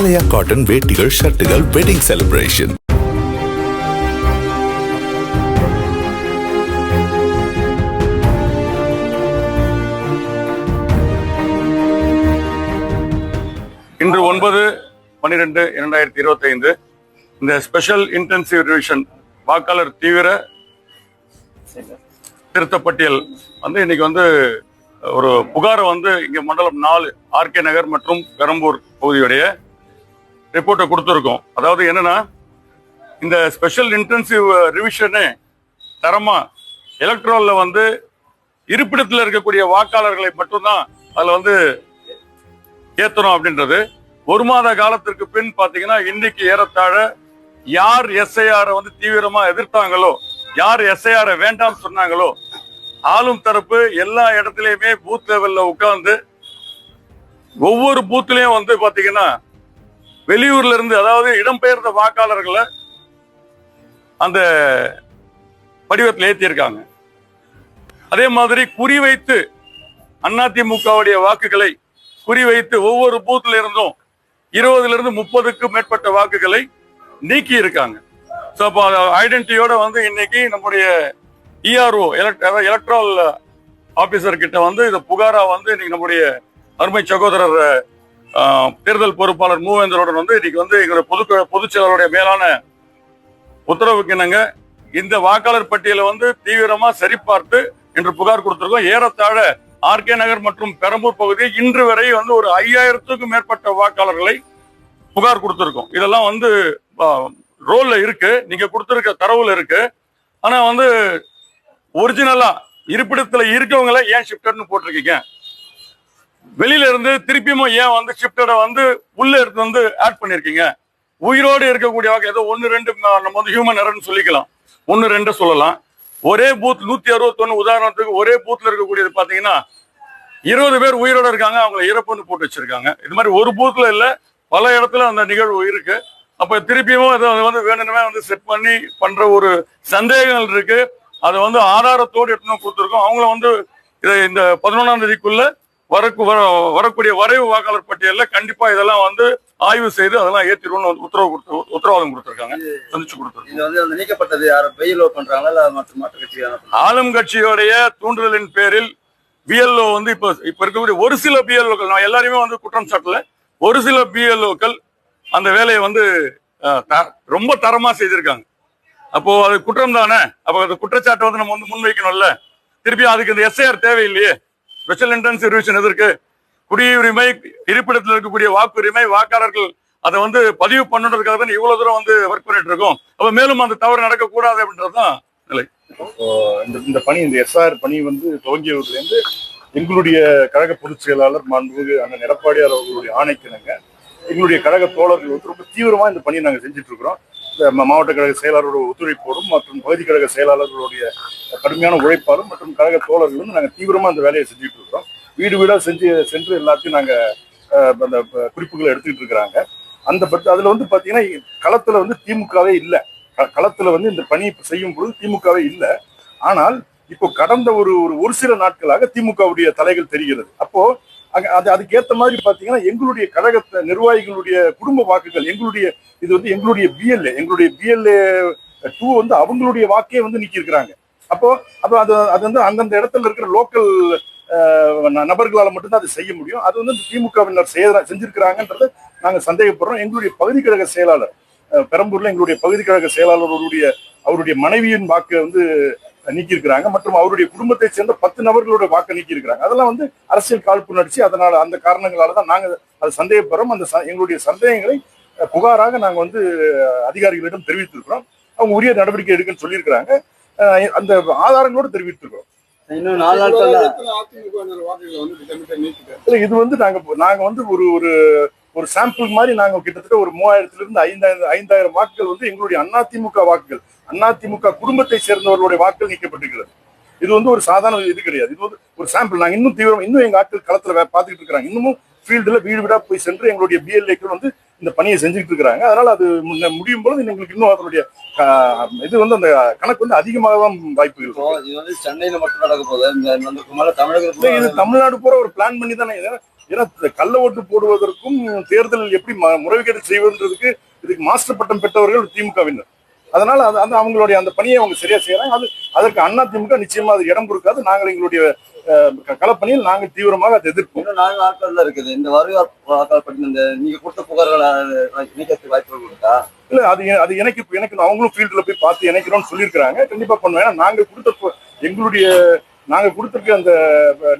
ஆலயா cotton வேட்டிகள் ஷர்ட்டுகள் wedding celebration இன்று ஒன்பது பன்னிரெண்டு இரண்டாயிரத்தி இருபத்தி ஐந்து இந்த ஸ்பெஷல் இன்டென்சிவ் ரிவிஷன் வாக்காளர் தீவிர திருத்தப்பட்டியல் வந்து இன்னைக்கு வந்து ஒரு புகாரை வந்து இங்கே மண்டலம் நாலு ஆர்கே நகர் மற்றும் பெரம்பூர் பகுதியுடைய ரிப்போர்ட்டை கொடுத்துருக்கோம். அதாவது என்னன்னா இந்த ஸ்பெஷல் இன்டென்சிவ் ரிவிஷனு தரமா எலக்ட்ரோலில் வந்து இருப்பிடத்தில் இருக்கக்கூடிய வாக்காளர்களை மட்டும்தான் அதில் வந்து ஏற்றணும் அப்படின்றது. ஒரு மாத காலத்திற்கு பின் பார்த்தீங்கன்னா இன்னைக்கு ஏறத்தாழ யார் எஸ்ஐஆரை வந்து தீவிரமாக எதிர்த்தாங்களோ யார் எஸ்ஐஆரை வேண்டாம் சொன்னாங்களோ ஆளும் தரப்பு எல்லா இடத்துலையுமே பூத் லெவலில் உட்கார்ந்து ஒவ்வொரு பூத்துலேயும் வந்து பார்த்தீங்கன்னா வெளியூர்ல இருந்து அதாவது இடம்பெயர்ந்த வாக்காளர்களை அந்த படிவத்தில் ஏற்றியிருக்காங்க அதே மாதிரி குறிவைத்து அதிமுகவுடைய வாக்குகளை குறிவைத்து ஒவ்வொரு பூத்துல இருந்தும் இருபதுல இருந்து முப்பதுக்கு மேற்பட்ட வாக்குகளை நீக்கி இருக்காங்க ஸோ அப்போ ஐடென்டிட்டியோட வந்து இன்னைக்கு நம்முடைய இஆர்ஓ எலக்ட்ரல் ஆபீசர் கிட்ட வந்து இந்த புகாரா வந்து இன்னைக்கு நம்முடைய அருமை சகோதரர் தேர்தல் பொறுப்பாளர் மூவேந்தருடன் வந்து இன்னைக்கு வந்து எங்களுடைய பொது பொதுச் செயலருடைய மேலான உத்தரவுக்கு என்னங்க இந்த வாக்காளர் பட்டியலை வந்து தீவிரமா சரிபார்த்து என்று புகார் கொடுத்திருக்கோம். ஏறத்தாழ ஆர்கே நகர் மற்றும் பெரம்பூர் பகுதி இன்று வரை வந்து ஒரு ஐயாயிரத்துக்கும் மேற்பட்ட வாக்காளர்களை புகார் கொடுத்திருக்கோம். இதெல்லாம் வந்து ரோல்ல இருக்கு. நீங்க கொடுத்திருக்க தரவுல இருக்கு. ஆனா வந்து ஒரிஜினலா இருப்பிடத்துல இருக்கவங்கள ஏன் ஷிஃப்டர்னு போட்டிருக்கீங்க? வெளியில இருந்து திருப்பியும் ஏன் வந்து ஷிப்டோட வந்து உள்ள எடுத்து வந்து ஆட் பண்ணிருக்கீங்க உயிரோடு இருக்கக்கூடிய வகை ஏதோ ஒன்னு ரெண்டு நம்ம வந்து ஹியூமன் எரர்னு சொல்லிக்கலாம். ஒன்னு ரெண்டு சொல்லலாம். ஒரே பூத் நூத்தி அறுபத்தொன்னு உதாரணத்துக்கு ஒரே பூத்ல இருக்கக்கூடியது பாத்தீங்கன்னா இருபது பேர் உயிரோட இருக்காங்க அவங்கள இறப்புன்னு போட்டு வச்சிருக்காங்க. இது மாதிரி ஒரு பூத்ல இல்ல பல இடத்துல அந்த நிகழ்வு இருக்கு. அப்ப திருப்பியும் அதை வந்து வேணுமே வந்து செட் பண்ணி பண்ற ஒரு சந்தேகங்கள் இருக்கு. அதை வந்து ஆதாரத்தோடு எடுத்துன்னு கொடுத்துருக்கோம். அவங்கள வந்து இதை இந்த பதினொன்றாம் தேதிக்குள்ள வரக்கு வர- வரக்கூடிய வரைவு வாக்காளர் பட்டியல்ல கண்டிப்பா இதெல்லாம் வந்து ஆய்வு செய்து அதெல்லாம் ஏற்றிடுவோம்னு வந்து உத்தரவு கொடுத்து உத்தரவாதம் கொடுத்துருக்காங்க. சந்திச்சு கொடுத்துருக்கோம். இது வந்து அந்த நீக்கப்பட்டது யாரும் பெயிலோ பண்றாங்களா மற்ற மாற்று கட்சிக்கான ஆளும் கட்சியோடைய தூண்டுதலின் பேரில் பிஎல்ஓ வந்து இப்ப இப்ப இருக்கக்கூடிய ஒரு சில பிஎல்ஓக்கள் நான் எல்லாரையுமே வந்து குற்றம் சாட்டல. ஒரு சில பிஎல்ஓக்கள் அந்த வேலையை வந்து ரொம்ப தரமா செய்திருக்காங்க. அப்போ அது குற்றம் தானே? அப்போ அது குற்றச்சாட்டை வந்து நம்ம வந்து முன்வைக்கணும்ல. திருப்பி அதுக்கு இந்த எஸ்ஐஆர் தேவையில்லையே. ஸ்பெஷல் என்ட்ரன்ஸ் ரிவிஷன் எதற்கு குடியுரிமை இருப்பிடத்தில் இருக்கக்கூடிய வாக்குரிமை வாக்காளர்கள் அதை வந்து பதிவு பண்ணுறதுக்காக தான் இவ்வளவு தூரம் வந்து ஒர்க் பண்ணிட்டு இருக்கோம் அப்ப மேலும் அந்த தவறு நடக்கக்கூடாது அப்படின்றதுதான் நிலை. இந்த இந்த பணி இந்த எஸ்ஆர் பணி வந்து துவங்கியதுலேருந்து எங்களுடைய கழக பொதுச் செயலாளர் மாண்புமிகு அண்ணன் எடப்பாடியார் அவர்களுடைய ஆணைக்கிணங்க எங்களுடைய கழக தோழர்கள் வந்து ரொம்ப தீவிரமா இந்த பணியை நாங்கள் செஞ்சுட்டு இருக்கிறோம் மாவட்ட கழக செயலாளரோட ஒத்துழைப்போடும் மற்றும் பகுதி கழக செயலாளர்களுடைய கடுமையான உழைப்பாலும் மற்றும் கழக தோழர்களும் நாங்கள் தீவிரமா அந்த வேலையை செஞ்சுட்டு இருக்கிறோம். வீடு வீடா செஞ்சு சென்று எல்லாத்தையும் நாங்க அந்த குறிப்புகளை எடுத்துக்கிட்டு இருக்கிறாங்க. அந்த பட் அதுல வந்து பாத்தீங்கன்னா களத்துல வந்து திமுகவே இல்லை. க- களத்துல வந்து இந்த பணி செய்யும் பொழுது திமுகவே இல்லை. ஆனால் இப்போ கடந்த ஒரு ஒரு ஒரு சில நாட்களாக திமுகவுடைய தலைகள் தெரிகிறது. அப்போ அது அதுக்கேற்ற மாதிரி பாத்தீங்கன்னா எங்களுடைய கழக நிர்வாகிகளுடைய குடும்ப வாக்குகள் எங்களுடைய இது வந்து எங்களுடைய பிஎல்ஏ எங்களுடைய பிஎல்ஏ டூ வந்து அவங்களுடைய வாக்கே வந்து நிற்கிருக்கிறாங்க அப்போ அப்போ அது அது வந்து அந்தந்த இடத்துல இருக்கிற லோக்கல் நபர்களால் மட்டும்தான் அது செய்ய முடியும். அது வந்து திமுகவினர் செய்ய செஞ்சிருக்கிறாங்கன்றது நாங்கள் சந்தேகப்படுறோம். எங்களுடைய பகுதி கழக செயலாளர் பெரம்பூர்ல எங்களுடைய பகுதி கழக செயலாளர் அவருடைய மனைவியின் வாக்கை வந்து நீக்கியிருக்கிறாங்க. மற்றும் அவருடைய குடும்பத்தை சேர்ந்த பத்து நபர்களோட வாக்கை நீக்கியிருக்கிறாங்க. அதெல்லாம் வந்து அரசியல் காழ்ப்பு நடிச்சு அதனால அந்த காரணங்களால தான் நாங்க அதை சந்தேகப்படுறோம் அந்த எங்களுடைய சந்தேகங்களை புகாராக நாங்க வந்து அதிகாரிகளிடம் தெரிவித்திருக்கிறோம். அவங்க உரிய நடவடிக்கை எடுக்கன்னு சொல்லியிருக்கிறாங்க. அந்த ஆதாரங்களோடு தெரிவித்திருக்கிறோம். இன்னும் நாலு இது வந்து நாங்க நாங்க வந்து ஒரு ஒரு ஒரு சாம்பிள் மாதிரி நாங்க கிட்டத்தட்ட ஒரு மூவாயிரத்துல இருந்து ஐந்தாயிரம் ஐந்தாயிரம் வாக்குகள் வந்து எங்களுடைய அதிமுக வாக்குகள். அதிமுக குடும்பத்தை சேர்ந்தவர்களுடைய வாக்குகள் நீக்கப்பட்டிருக்கிறது. இது வந்து ஒரு சாதாரண இது கிடையாது. இது வந்து ஒரு சாம்பிள் நாங்க இன்னும் தீவிரம் இன்னும் எங்க ஆட்கள் களத்துல பார்த்துக்கிட்டு இருக்காங்க இன்னமும் ஃபீல்டுல வீடு வீடா போய் சென்று எங்களுடைய பிஎல்ஏக்கள் வந்து இந்த பணியை செஞ்சுட்டு இருக்காங்க அதனால அது முடியும் பொழுது எங்களுக்கு இன்னும் அதனுடைய இது வந்து அந்த கணக்கு வந்து அதிகமாக தான் வாய்ப்புகள் இப்போ இருக்கு. இது வந்து சென்னையில மட்டும் நடக்க போகுது. தமிழகத்துல இது தமிழ்நாடு பூரா ஒரு பிளான் பண்ணி தானே. ஏன்னா கள்ள ஓட்டு போடுவதற்கும் தேர்தலில் எப்படி முறைகேடு செய்வதுன்றதுக்கு இதுக்கு மாஸ்டர் பட்டம் பெற்றவர்கள் திமுகவினர். அதனால அது அந்த அவங்களுடைய அந்த பணியை அவங்க சரியா செய்யறாங்க. அது அதற்கு அண்ணா திமுக நிச்சயமா அது இடம் கொடுக்காது. நாங்கள் எங்களுடைய களப்பணியில் நாங்கள் தீவிரமாக அதை எதிர்ப்போம். நான்கு நாட்கள் தான் இருக்குது. இந்த வருவாய் வாக்காளர் இந்த நீங்க கொடுத்த புகார்களை நீக்கிறதுக்கு வாய்ப்புகள் இருக்கா இல்ல அது அது எனக்கு எனக்கு அவங்களும் ஃபீல்டுல போய் பார்த்து இணைக்கிறோம்னு சொல்லியிருக்கிறாங்க. கண்டிப்பா பண்ணுவேன். ஏன்னா நாங்க கொடுத்த எங்களுடைய நாங்க கொடுத்திருக்க அந்த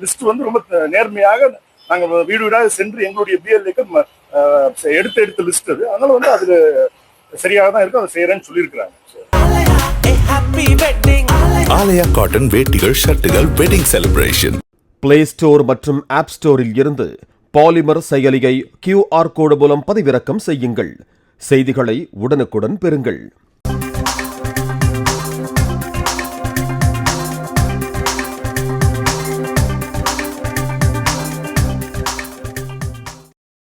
லிஸ்ட் வந்து ரொம்ப நேர்மையாக நாங்க வீடு வீடாக சென்று எங்களுடைய பிஎல்ஏக்கு எடுத்து எடுத்த லிஸ்ட் அது. அதனால வந்து அதுல சரியாக தான் இருக்கும் அதை செய்யறேன்னு சொல்லியிருக்கிறாங்க. ஆலயா காட்டன் வேட்டிகள் ஷர்ட்டுகள் வெட்டிங் செலிப்ரேஷன் பிளே ஸ்டோர் மற்றும் ஆப் ஸ்டோரில் இருந்து பாலிமர் செயலியை கியூஆர் கோடு மூலம் பதிவிறக்கம் செய்யுங்கள். செய்திகளை உடனுக்குடன் பெறுங்கள்.